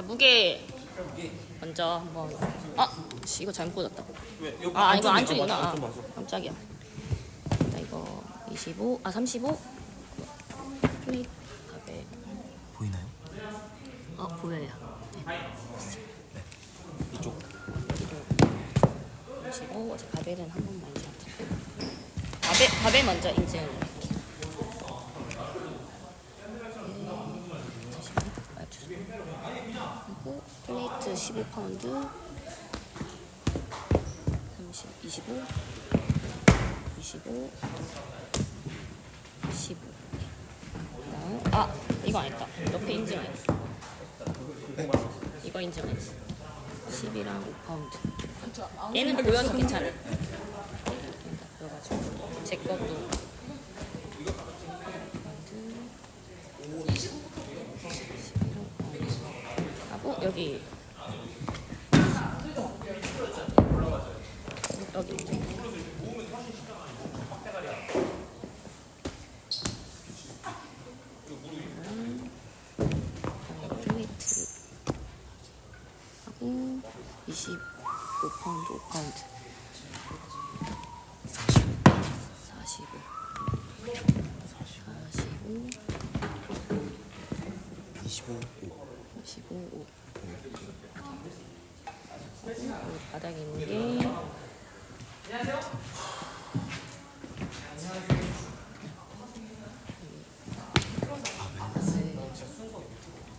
일단 무게 먼저 한번. 아, 씨, 이거 잘못 꽂았다. 왜? 아, 이거 안쪽이- 안쪽이구나. 아, 아, 맞아, 맞아. 깜짝이야. 나 이거 25, 아 35. 플레이트 가베. 보이나요? 어 보여요. 이쪽 25. 어제 바벨은 한 번만 인증. 바벨 바벨 먼저 인증. 그 리고 플레이트 15파운드. 30, 25 25 15 그다음 아 이거 안 했다. 옆에 인증 안 했어. 이거 인증 안 했어. 10이랑 5파운드. 얘는 보여서 괜찮아. 그래가지고 제 것도 여기. 여기. 플레이트 하고 25파운드 5파운드. 45 45 25 15 5 바닥에 있는 게.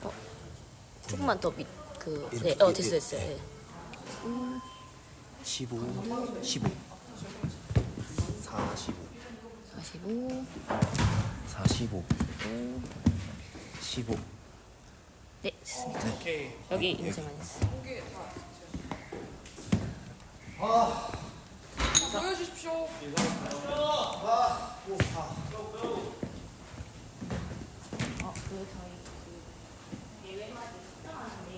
어, 조금만 더 밑, 그, 네, 어, 됐어, 됐어. 네. 15 15 45 45, 45 15 네, 됐습니다. 오케이. 여기 인증 안 했어. 보여주십시오. 어, 그 저희 그 예외만 특정하는데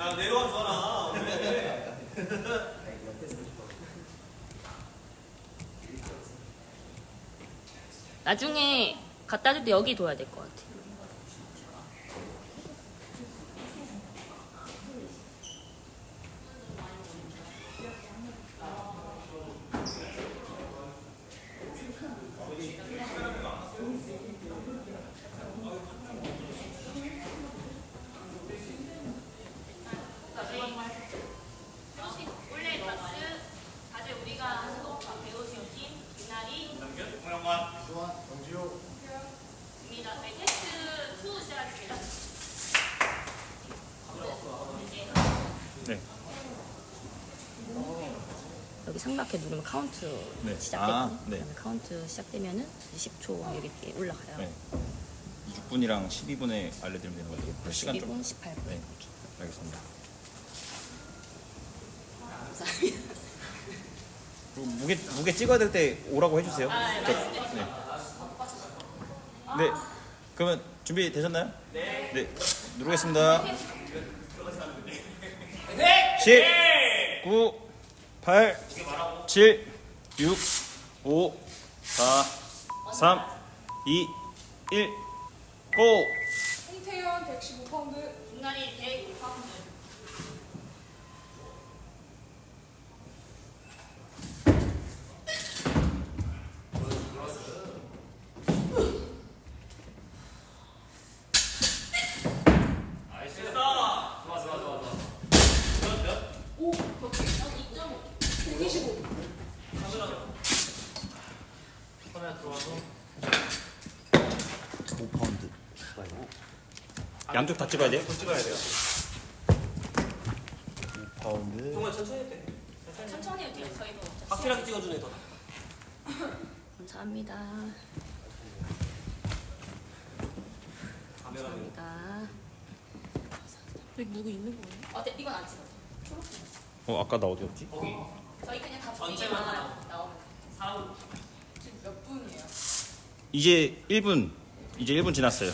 야 내려와줘라. 나중에 갖다 줄 때 여기 둬야 될 것 같아. 원래 박스 다들 우리가 수도파 배우시오진 김나리 입니다. 저희 테스트 2 시작하겠습니다. 네. 상박해 누르면 카운트 네. 시작되거든요. 아, 네. 그다음에 카운트 시작되면은 10초 여기 이렇게 올라가요. 네. 6분이랑 12분에 알려드리면 되는 거죠? 그 시간 좀 12분, 18분. 네. 알겠습니다 감사합니다. 그리고 무게 무게 찍어야 될 때 오라고 해주세요 아, 네, 저-. 네. 네. 그러면 준비 되셨나요? 네. 네. 누르겠습니다. 10, 9, 8, 7, 6, 5, 4, 3, 2, 1, 고! 홍태현 115파운드. 중간이 105파운드. 어, 125. 5파운드. 양쪽 다 찍어야 돼요? 찍어야 돼요. 5파운드. 정말 천천히 해도 돼. 천천히 해도 돼요. 저희도 확실하게 찍어주네 더. 감사합니다. 카메라. 감사합니다. 여기 누구 있는 거예요? 어, 네, 이건 안 찍었죠? 어, 아까 나 어디였지? 거기 저희 그냥 다 전체만 분위기만 나오면 사람 지금 몇 분이에요? 이제 1분. 이제 1분 지났어요.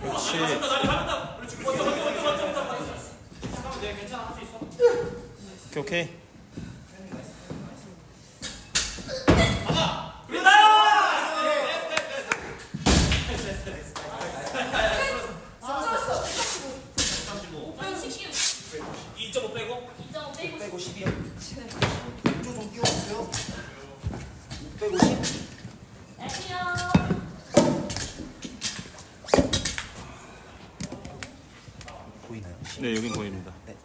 그렇지. 다리 받는다. 그렇지. 먼저 먼저 먼저 먼저 먼저 먼저. 잠깐만 내가 괜찮아 할 수 있어. 오케이 오케이. 오픈 10. 2.5 빼고 2.5 빼고 550이요. 6조 좀 끼워주세요. 650. 안녕. 보이나요? 네 여긴 보입니다. 네.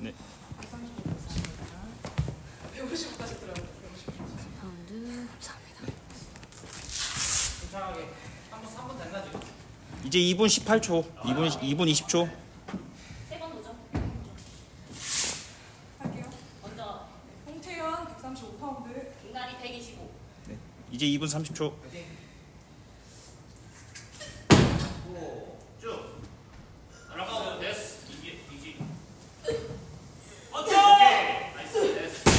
네. 150까지 들어요. 파운드 감사합니다. 괜찮하게 한번 3분 됐나 지금? 이제 2분 18초. 2분 2분 20초. 세번 도전. 할게요. 먼저 홍태현 135파운드. 김나리 125. 네. 이제 2분 30초. 쭉. 날아가면 됐어. 이게 이지. 어쩌? 나이스 됐어.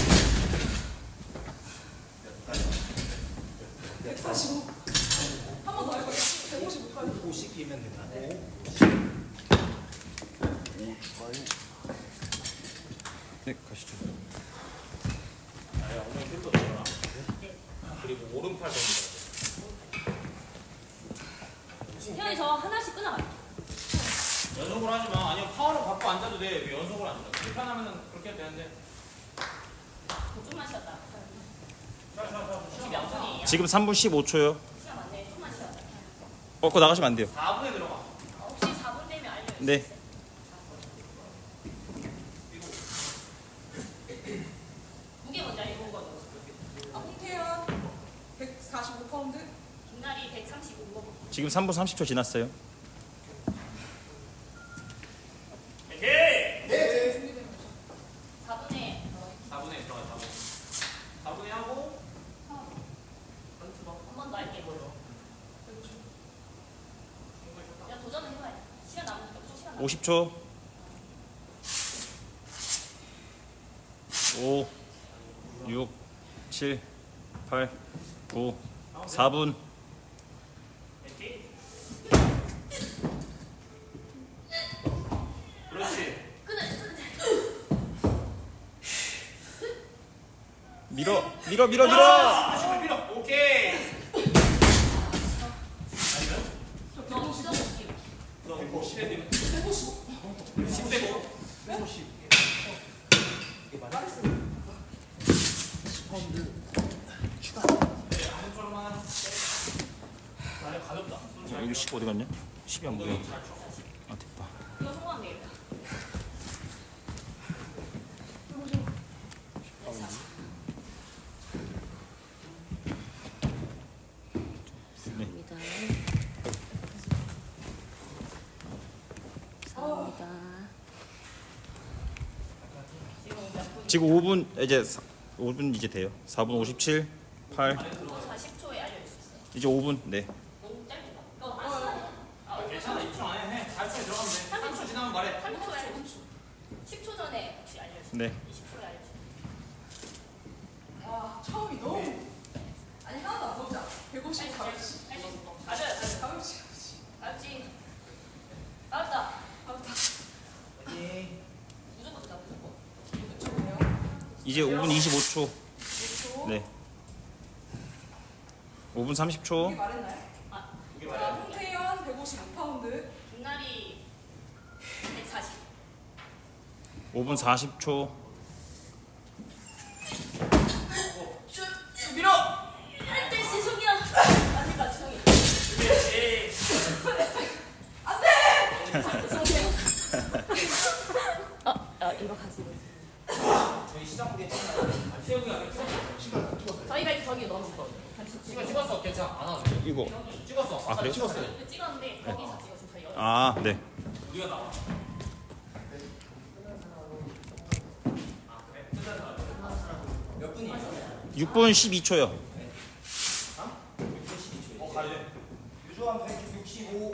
145. 한 번 더 할 거예요. 155까지. 50이면 되나? 네 가시죠. 아야 오늘 힘도 들어라. 그리고 오른팔 됩니다. 태현이 저 하나씩 끊어갈게. 연속으로 하지 마. 아니요 파워로 갖고 앉아도 돼. 왜 연속으로 앉아? 불편하면 그렇게 해도 되는데. 좀만 쉬었다. 지금 몇 분이에요? 지금 3분 15초요. 시간 많네. 좀만 쉬었다. 어, 그거 나가시면 안 돼요. 4분에 들어가. 어, 혹시 4분 되면 알려주세요. 네. 무게 먼저 알려본 거죠. 아, 홍태현 145파운드. 김나리 135. 지금 3분 30초 지났어요. 오케이. 준비되면 4분에 4분에 들어가 4분. 4분에 하고 한 번 더 할게 뭐로. 야 도전을 해봐야 돼. 시간 남으니까 좀 시간 남. 50초. 5 6 7 8 9 4분 오케이. 그렇지. 밀어 밀어. 오케이. 너무 진짜 못해요. 너 10대 155. 10대 5. 이게 맞아? 10파운드. 아무처럼만 하나. 나는 가볍다. 어, 여기 10 어디 갔냐? 10이 안 보여. 지금 5분 이제 5분 이제 돼요. 4분 57, 8. 40초에 알려주셨어요. 이제 5분. 네. 너무 짧다. 아, 괜찮아. 2초 안에 해. 4초에 들어가면 돼. 3초 지나면 말해. 3초에 10초 전에 혹시 알려주셨어요? 네. 20초에 알려주셨어요. 와, 처음이 너무. 아니, 하나도 안 보자. 150, 450. 이제 5분 25초. 1초. 네. 5분 이게 30초. 말했나요? 아, 이게 자. 홍태현 155파운드. 김나리 140. 5분 40초. 6분 12초요. 어, 돼. 유조한 160. 175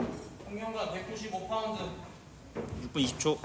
홍영관 195 파운드 6분 20초.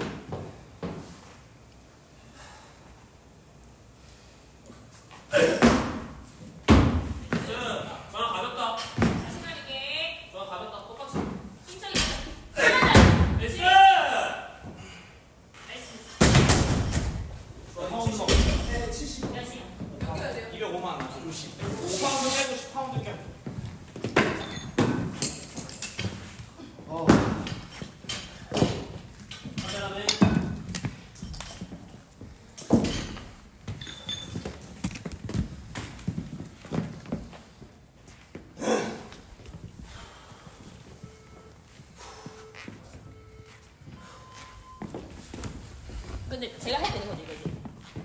근데 제가 해야 되는 거죠 이거지?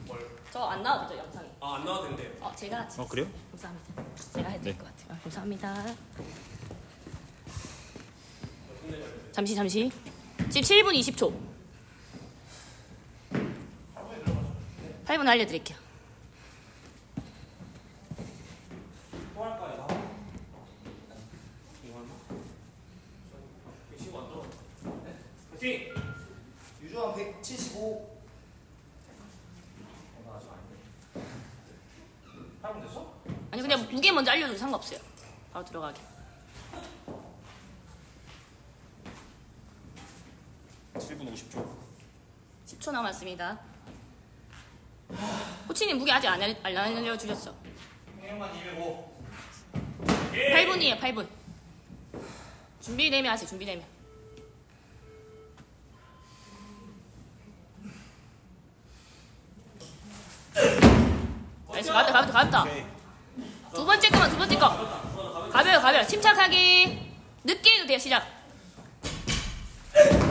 뭘? 저 안 나와도 죠 영상에 아 안 나와도 된대요. 어 제가 어 그래요? 감사합니다. 제가 해야 될 네. 것 같아요. 아, 감사합니다. 잠시 잠시. 지금 7분 20초. 8분 알려드릴게요 또 할까요? 나와? 이거 하나? 이거 안 들어 네? 파이팅! 유주환 175 나 아직 안 돼. 8분 됐어? 아니 그냥 무게 먼저 알려줘도 상관없어요. 바로 들어가게. 7분 50초. 10초 남았습니다. 코치님 무게 아직 안, 알, 안 알려주셨어. 홍영관 205 8분이에요 8분. 준비되면 하세요 준비되면. 나이스 가볍다 가볍다 가볍다 두 번째 거만 두 번째 거. 가벼워 가벼워 침착하게. 늦게 해도 돼요 시작.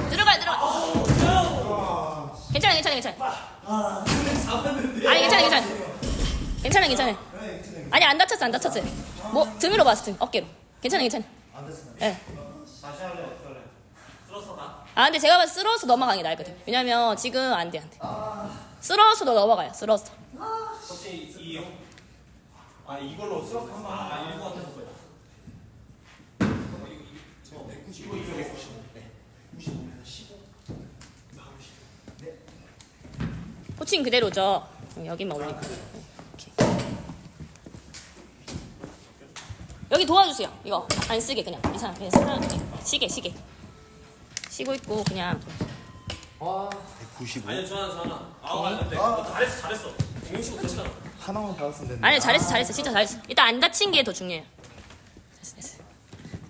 들어가요 들어가. 괜찮아 괜찮아 괜찮아 아니 괜찮아 괜찮아 괜찮아 괜찮아 아니 안 다쳤어 안 다쳤어요. 뭐 등으로 봤어 등 어깨로. 괜찮아 괜찮아 예. 다시 할래 어떻게 할래? 쓸었어 나? 아 근데 제가 봤을 때 쓸어서 넘어가는 게 나을거든 왜냐면 지금 안돼 안돼. 쓸어서도 넘어가요 쓸어서? 아 이걸로 쓰러 한번 아 이거 같은 거야 저195 195 네 95면 15 코칭 그대로죠? 여기만 올리고 이렇게. 여기 도와주세요. 이거 안 쓰게 그냥. 이상 그냥 쓰면 시계 시계. 쉬고 있고 그냥. 아 195 아니요 전화 전화. 아우 안돼. 잘했어 잘했어. 165 됐잖아 하나만 받았으면 됐는데 아니 잘했어 잘했어 진짜 잘했어 일단 안 다친 게 더 중요해요 됐어 됐어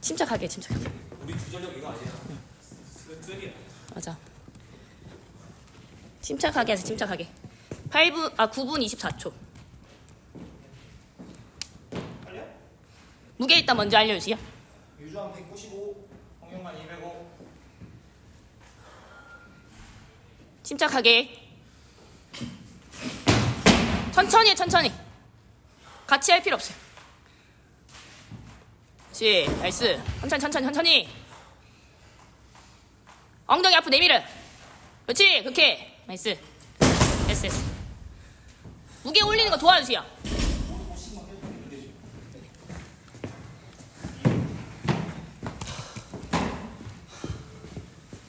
침착하게 침착하게 우리 주전력 이거 아니야 쓰레기야 맞아. 침착하게 하세요, 침착하게. 8분, 아, 9분 24초. 무게 일단 먼저 알려주세요. 유주환 195 홍영관 205 침착하게. 천천히, 해, 천천히. 같이 할 필요 없어요. 그렇지, 나이스. 천천히, 천천히, 천천히. 엉덩이 앞으로 내밀어. 그렇지, 그렇게. 나이스. 됐어, 됐어. 무게 올리는 거 도와주세요.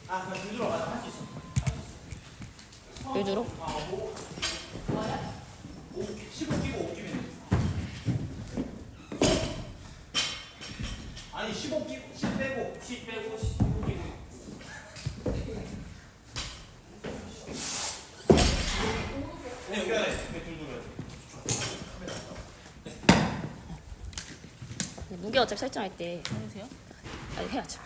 아 그냥 주주로 가자 할수 있어 요주로. 15 끼고 5 끼면 돼 아니 15 끼고 10 빼고 10 빼고 15 끼고 네. 무게 어차피 설정할 때 해주세요. 아니 해야죠.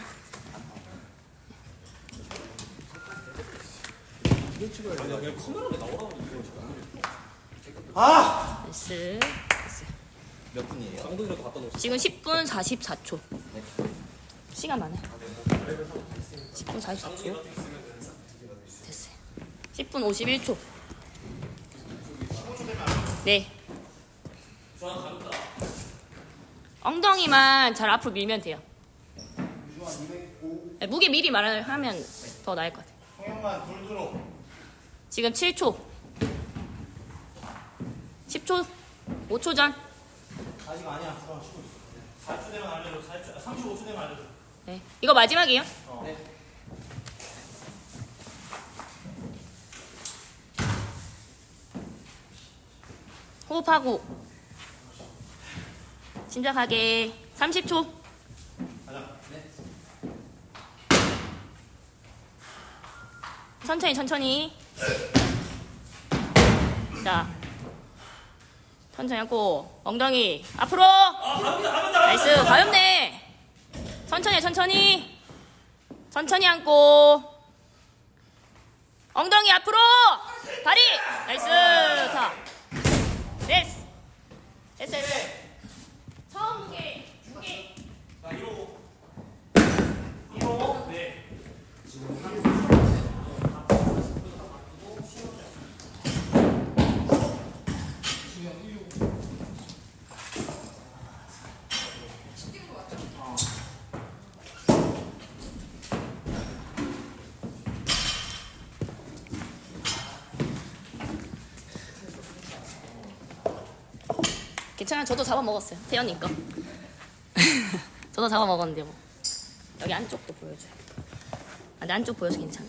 아니야 그냥 카메라에 나오라고 이거 아! 나이스. 몇 분이에요? 쌍둥이라도 갖다 놓았어 지금 10분 44초. 시간 많아요. 10분 44초. 됐어요. 10분 51초. 네. 엉덩이만 잘 앞으로 밀면 돼요. 유주환 205 네, 무게 미리 말하면 더 나을 것 같아요. 둘 둘로 지금 7초. 10초. 5초 전. 아직 아니야 들어 쉬고 있어 4초 되면 알려줘 4초, 35초 되면 알려줘 네. 이거 마지막이에요. 네. 호흡하고 심장하게 30초. 천천히 천천히. 자, 천천히 하고 엉덩이 앞으로. 나이스 가볍네. 천천히 해, 천천히. 천천히 앉고. 엉덩이 앞으로. 다리. 나이스 자 됐어. 됐어 됐어. 처음 무게 무게 자 1호 1호 네 괜찮아 저도 잡아먹었어요. 태연이 거. 저도 잡아먹었는데 뭐. 여기 안쪽도 보여줘요 아, 내 안쪽 보여서 괜찮아.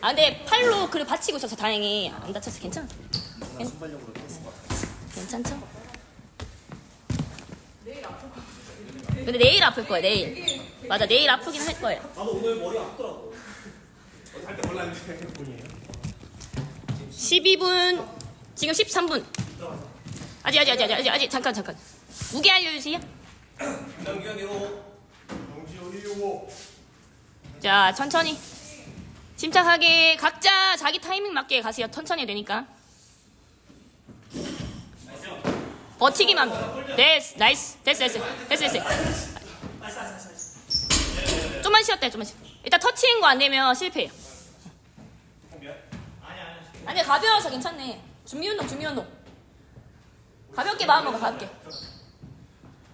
아 근데 팔로 그래 받치고 있어서 다행히 안 다쳐서 괜찮아. 괜- 괜찮죠? 근데 내일 아플 거야 내일. 맞아 내일 아프긴 할 거예요. 나도 오늘 머리 아프더라고. 할때 몰랐는데. 본이에요. 12분 지금 13분. 아직 아직 아직 아직 아직 잠깐 잠깐. 무게 알려주세요. 김남규 1호. 자 천천히. 침착하게 각자 자기 타이밍 맞게 가세요. 천천히 되니까. 버티기만. 됐어 나이스. 됐어 됐어. 됐어 됐어. 좀만 쉬었다 좀만 쉬었다. 일단 터치인 거 안 되면 실패해요 아니 가벼워서 괜찮네. 준비 운동 준비 운동. 가볍게 마음 먹어 가볍게.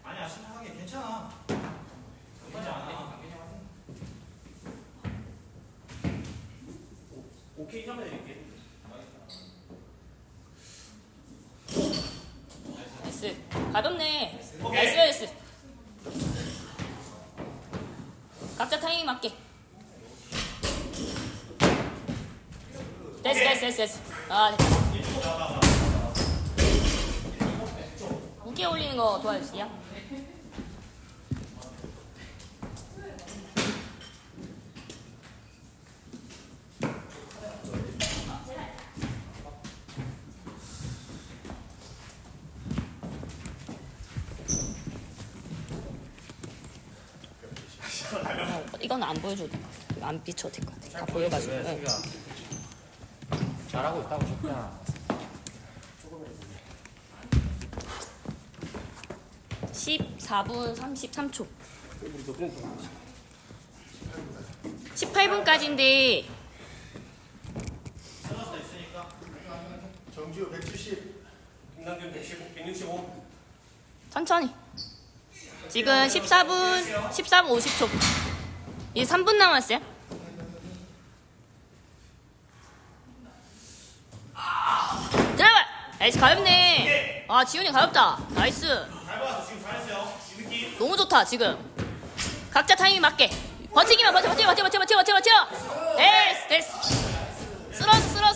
아니야 심각하게 괜찮아. 나쁘지 않아. 오케이 하면 이렇게. 나이스. 가볍네. 나이스 나이스. 각자 타이밍 맞게 됐어 됐어. 됐어 됐어 아 무게 올리는 거 도와주세요? 어, 이건 안 보여줘도 안 비춰도 될 것 같아. 다 보여가지고. 네. 잘하고 있다고 싶다. 14분 33초. 18분까지인데. 정지우 170. 김남규 115. 165. 천천히. 지금 14분 14분 50초. 이제 3분 남았어요 들어가 나이스 가볍네. 아 지훈이 가볍다. 나이스. 잘 봤어 지금 잘했어요 이 느낌 너무 좋다 지금. 각자 타이밍 맞게. 버티기만 버텨 버텨 버텨 버텨 버텨 버텨 버텨 됐어 됐어 쓸었어 쓸었어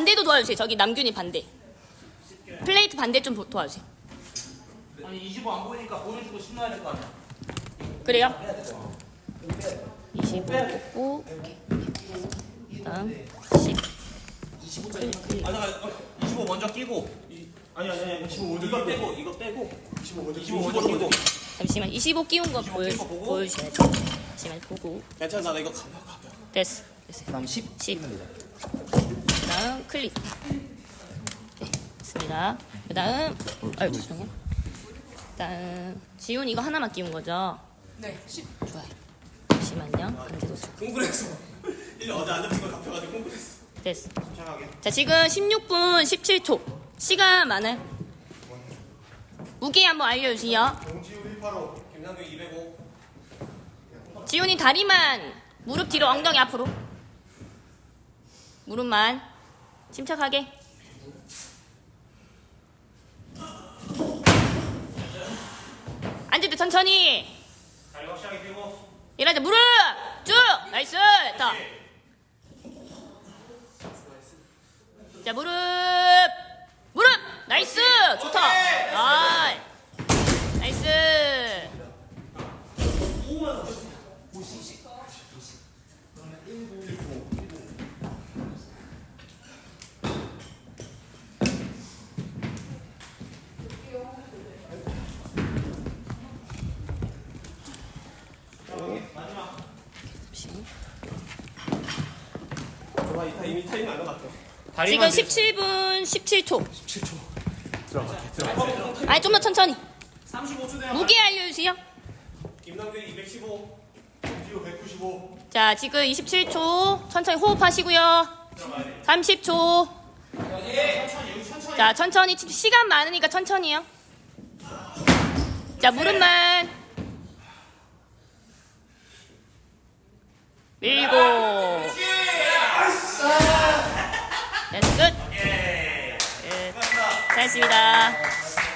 반대도 도와주세요. 저기 남균이 반대. 플레이트 반대 좀 도- 도와주세요. 아니 25 안 보이니까 보여주고 신나야 될 거 아니야? 그래요? 25 뽑고 오케이. 다음 10아 잠깐 어, 25 먼저 끼고. 아니 아니 아니 25 먼저 이거 빼고 이거 빼고. 25 먼저. 25 먼저 끼고. 잠시만. 25 끼운 거 보여, 끼운 거 보고. 보여주셔야죠. 잠시만. 보고. 괜찮아. 나 이거 가벼워 가벼워. 됐어. 됐어요. 그다음 10 10그 다음 클릭 네 됐습니다 그 다음 아유 죄송해요 그다음 지훈 이거 하나만 끼운 거죠? 네, 10. 좋아요 잠시만요. 콩그레스. 1 어제 안 잡힌 걸 잡혀가지고 콩그레스. 됐어. 침착하게. 자, 지금 16분 17초. 시간 많아요. 무게 한번 알려주세요. 정지우 185 김상규 205. 지훈이 다리만 무릎 뒤로 엉덩이 앞으로. 무릎만 침착하게. 앉을 때 천천히. 다리 확실하게 펴고. 일어나 무릎 쭉 나이스 더. 자 무릎 무릎 나이스 좋다. 아 나이스. 좋아 이 타이밍 타이밍 안것 같아. 지금 17분 17초. 17초. 아니 좀 더 천천히. 35초 돼요. 무게 알려주세요. 김상규 215. 정지우 195 자 지금 27초 천천히 호흡하시고요. 30초. 자 천천히 치- 시간 많으니까 천천히요. 자 무릎만 밀고. 됐 끝. 끝. 잘했습니다.